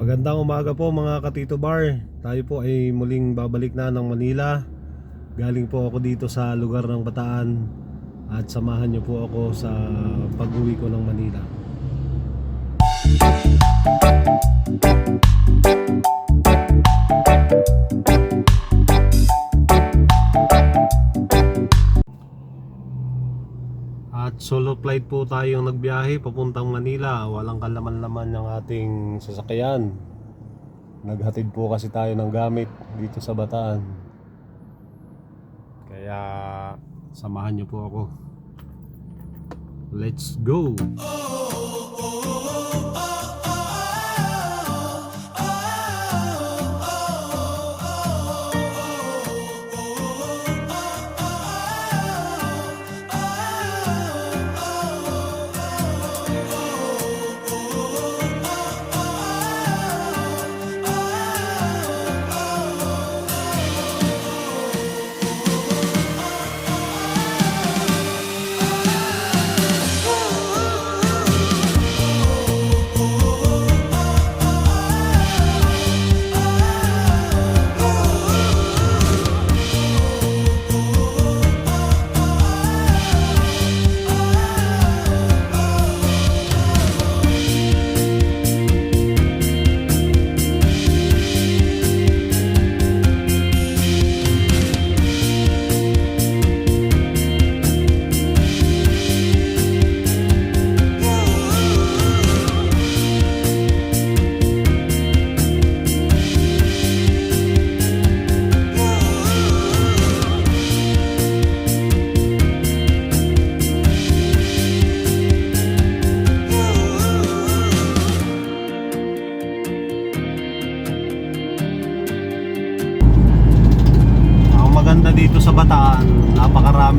Magandang umaga po mga katito bar. Tayo po ay muling babalik na ng Manila. Galing po ako dito sa lugar ng Bataan At samahan niyo po ako sa pag-uwi ko ng Manila. At solo flight po tayong nagbiyahe papuntang Manila. Walang kalaman-laman ng ating sasakyan. Naghatid po kasi tayo ng gamit dito sa Bataan. Kaya samahan niyo po ako. Let's go! Ang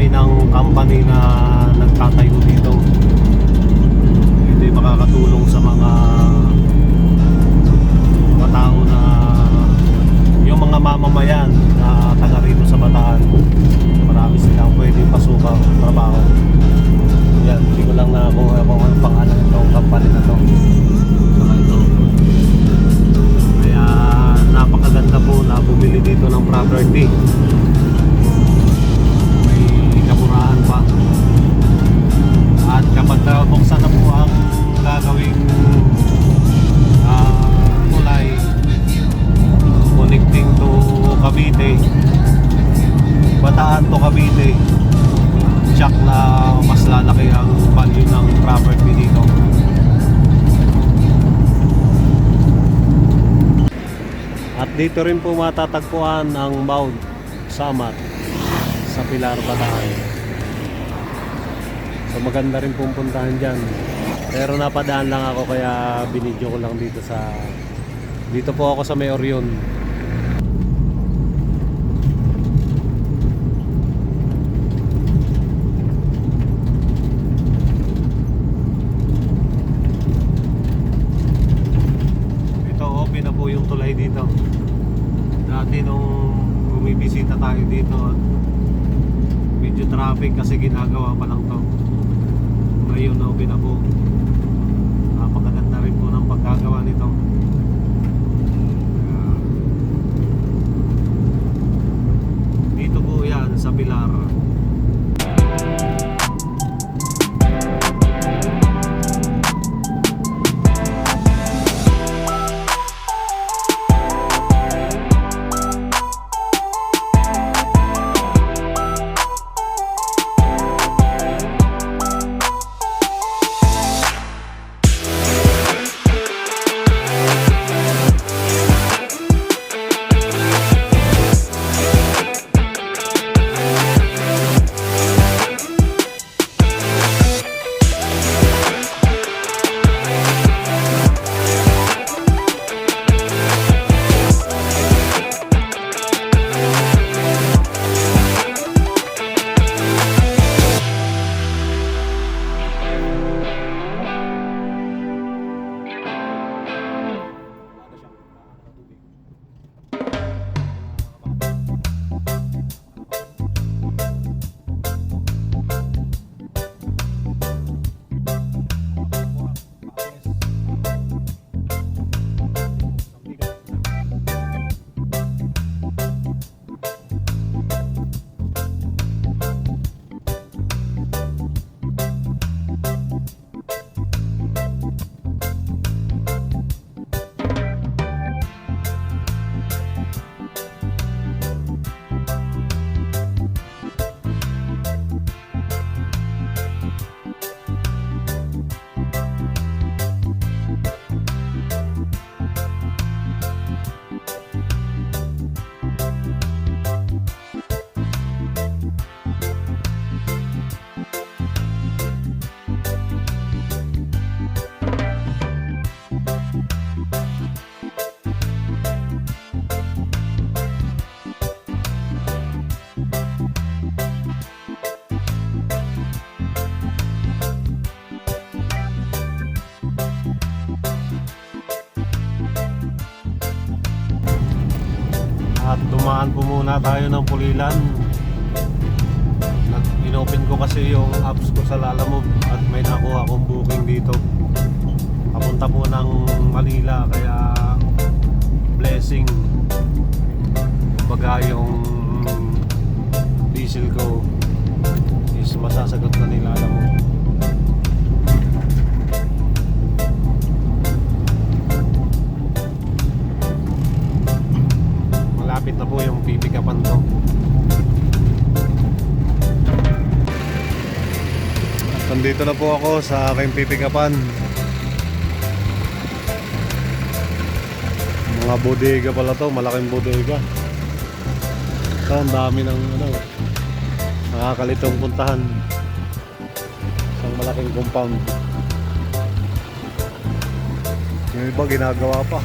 napakarami ng company na nagtatayo dito rin po matatagpuan ang Mount Samat sa Pilar, Bataan. So maganda rin pong puntahan dyan. Pero napadaan lang ako kaya binidyo ko lang dito sa... Dito po ako sa May Orion. Muna tayo ng Pulilan. Nag inopen ko kasi yung apps ko sa Lalamove at may nakuha akong booking dito. Papunta po ng Manila kaya blessing. Kumbaga yung diesel ko is masasagot na nila Lalamove. Malapit na po yung pipikapan to. Nandito na po ako sa aking pipikapan. Mga bodega pala to, malaking bodega. Ito, ang dami ng ano, nakakalitong puntahan. Isang malaking compound. Yung iba ginagawa pa.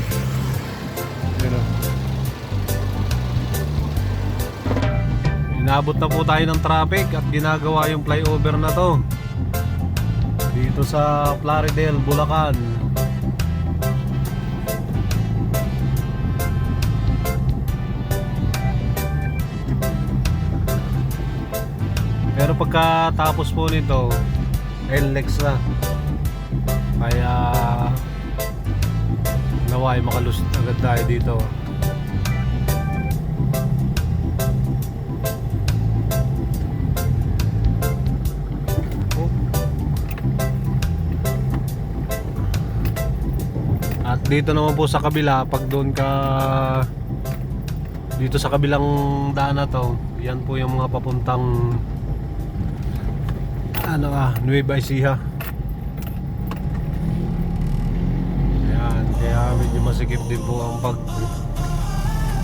Inabot na po tayo ng traffic at ginagawa yung flyover na to. Dito sa Plaridel, Bulacan. Pero pagkatapos po nito, NLEX na. Kaya naway makalus agad tayo dito. Dito naman po sa kabila, pag doon ka dito sa kabilang daan na to, yan po yung mga papuntang ano ah, Nueva Ecija. Ayan, kaya medyo masikip din po ang pag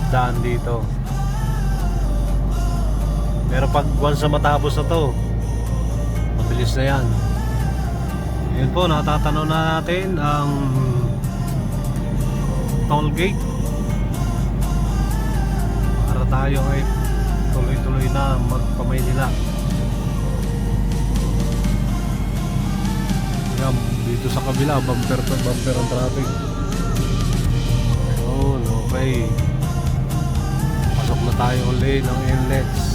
daan dito. Pero pag once na matapos na to, mabilis na yan. Yun po, natatanaw na natin ang toll gate. Para tayo ay tuloy-tuloy na magpamaynila. Yan, dito sa kabila, bumper to bumper ang traffic. Ayun, okay. Pasok na tayo ulit ng inlets.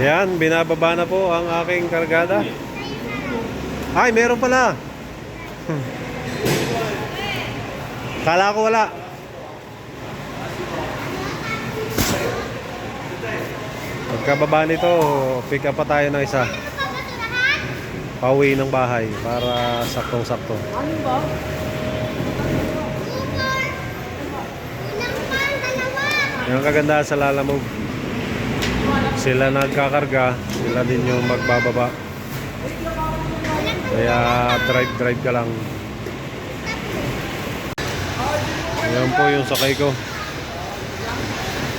Ayan, binababa na po ang aking kargada. Ay, meron pala. Hmm. Kala ko wala. Pagkababa nito, pick up pa tayo ng isa. Pauwi ng bahay para saktong-sakto. Yan ang kagandahan sa Lalamove. Sila nagkakarga, sila din yung magbababa. Kaya drive-drive ka lang. Ayan po yung sakay ko.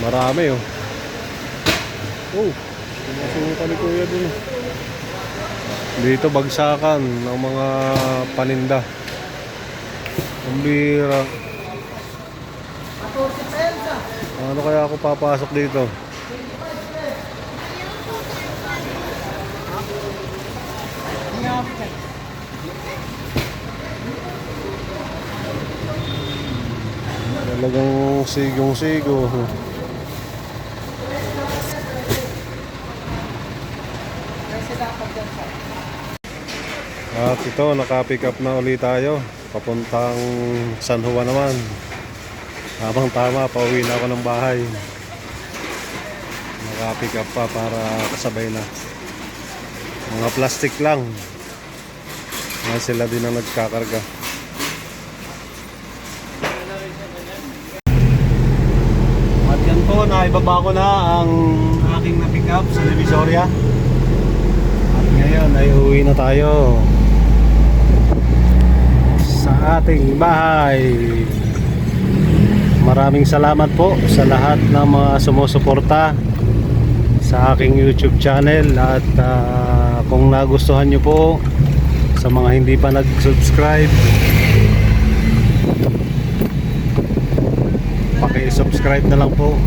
Marami oh. Oh, sumusuka ni Kuya dun. Dito bagsakan ng mga paninda. Ang bira. Ano kaya ako papasok dito? Talagang sigong-sigo. At ito, naka-pick up na ulit tayo. Papuntang San Juan naman. Habang tama, pauwi na ako ng bahay. Naka-pick up pa para kasabay na. Mga plastic lang. Yan sila din ang nagkakarga. At yan po, naibaba ko na ang aking na-pick up sa Divisoria. At ngayon ay uwi na tayo sa ating bahay. Maraming salamat po sa lahat ng mga sumusuporta sa aking YouTube channel at ah, kung nagustuhan nyo po sa mga hindi pa nag-subscribe paki-subscribe na lang po